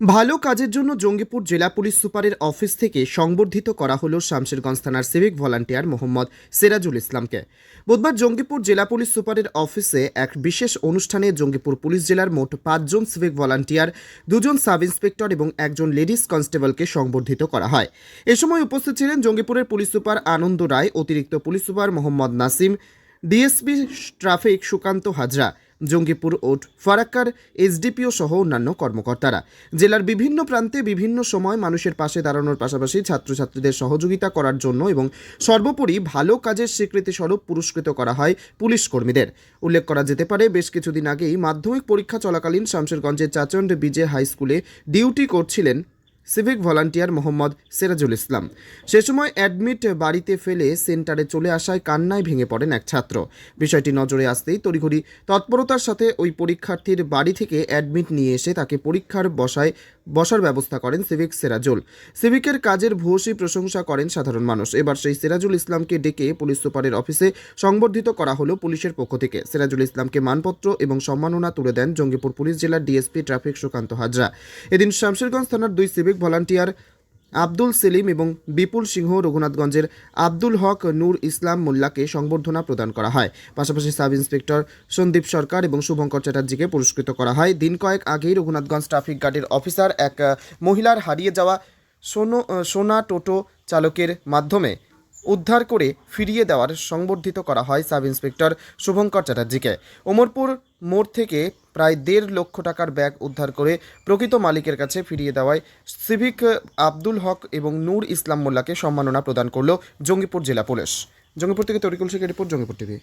ভালো কাজের জন্য জঙ্গিপুর জেলা পুলিশ সুপারের অফিস থেকে সংবর্ধিত করা হল শামশেরগঞ্জ থানার সিভিক ভলান্টিয়ার মোহাম্মদ সিরাজুল ইসলামকে। বুধবার জঙ্গিপুর জেলা পুলিশ সুপারের অফিসে এক বিশেষ অনুষ্ঠানে জঙ্গিপুর পুলিশ জেলার মোট পাঁচজন সিভিক ভলান্টিয়ার, দুজন সাব ইন্সপেক্টর এবং একজন লেডিস কনস্টেবলকে সংবর্ধিত করা হয়। এ সময় উপস্থিত ছিলেন জঙ্গিপুরের পুলিশ সুপার আনন্দ রায়, অতিরিক্ত police super Mohammad Nasim, DSP traffic Sukanta Hazra Jangipur ও ফারাক্কার, এসডিপিও সহ অন্যান্য কর্মকর্তারা। জেলার বিভিন্ন প্রান্তে বিভিন্ন সময় মানুষের পাশে দাঁড়ানোর পাশাপাশি ছাত্রছাত্রীদের সহযোগিতা করার জন্য এবং সর্বোপরি ভালো কাজের স্বীকৃতি স্বরূপ পুরস্কৃত করা হয় পুলিশ কর্মীদের। উল্লেখ করা যেতে পারে, বেশ কিছুদিন আগেই মাধ্যমিক পরীক্ষা চলাকালীন শামশেরগঞ্জের চাচন্ড বিজে হাই স্কুলে ডিউটি করছিলেন সিভিক ভলান্টিয়ার মোহাম্মদ সিরাজুল ইসলাম। সে সময় অ্যাডমিট বাড়িতে ফেলে সেন্টারে চলে আসায় কান্নায় ভেঙে পড়েন এক ছাত্র। বিষয়টি নজরে আসতেই তড়িঘড়ি তৎপরতার সাথে ওই পরীক্ষার্থীর বাড়ি থেকে অ্যাডমিট নিয়ে এসে তাকে পরীক্ষার বসায় বসার ব্যবস্থা করেন সিভিক সেরাজুল। সিভিকের কাজের ভূয়সী প্রশংসা করেন সাধারণ মানুষ। এবার সেই সিরাজুল ইসলামকে ডেকে পুলিশ সুপারের অফিসে সংবর্ধিত করা হলো পুলিশের পক্ষ থেকে। সিরাজুল ইসলামকে মানপত্র এবং সম্মাননা তুলে দেন জঙ্গিপুর পুলিশ জেলার ডিএসপি ট্রাফিক সুকান্ত হাজরা। এদিন শামশেরগঞ্জ থানার দুই সিভিক ভলান্টিয়ার আব্দুল সেলিম এবং বিপুল সিংহ রঘুনাথগঞ্জের আব্দুল হক নূর ইসলাম মোল্লাকে সংবর্ধনা প্রদান করা হয়। পাশাপাশি সাব ইন্সপেক্টর সন্দীপ সরকার এবং শুভঙ্কর চ্যাটার্জিকে পুরস্কৃত করা হয়। দিন কয়েক আগেই রঘুনাথগঞ্জ ট্রাফিক গার্ডের অফিসার এক মহিলার হারিয়ে যাওয়া সোনো, সোনা টোটো চালকের মাধ্যমে উদ্ধার করে ফিরিয়ে দেওয়ার সংবর্ধিত করা হয় সাব ইন্সপেক্টর শুভঙ্কর চ্যাটার্জিকে। ওমরপুর মোড় থেকে প্রায় দেড় লক্ষ টাকার ব্যাগ উদ্ধার করে প্রকৃত মালিকের কাছে ফিরিয়ে দেওয়ায় সিভিক আব্দুল হক এবং নূর ইসলাম মোল্লাকে সম্মাননা প্রদান করল জঙ্গিপুর জেলা পুলিশ। জঙ্গিপুর থেকে তরিকুল শেখের রিপোর্ট, জঙ্গিপুর টিভি।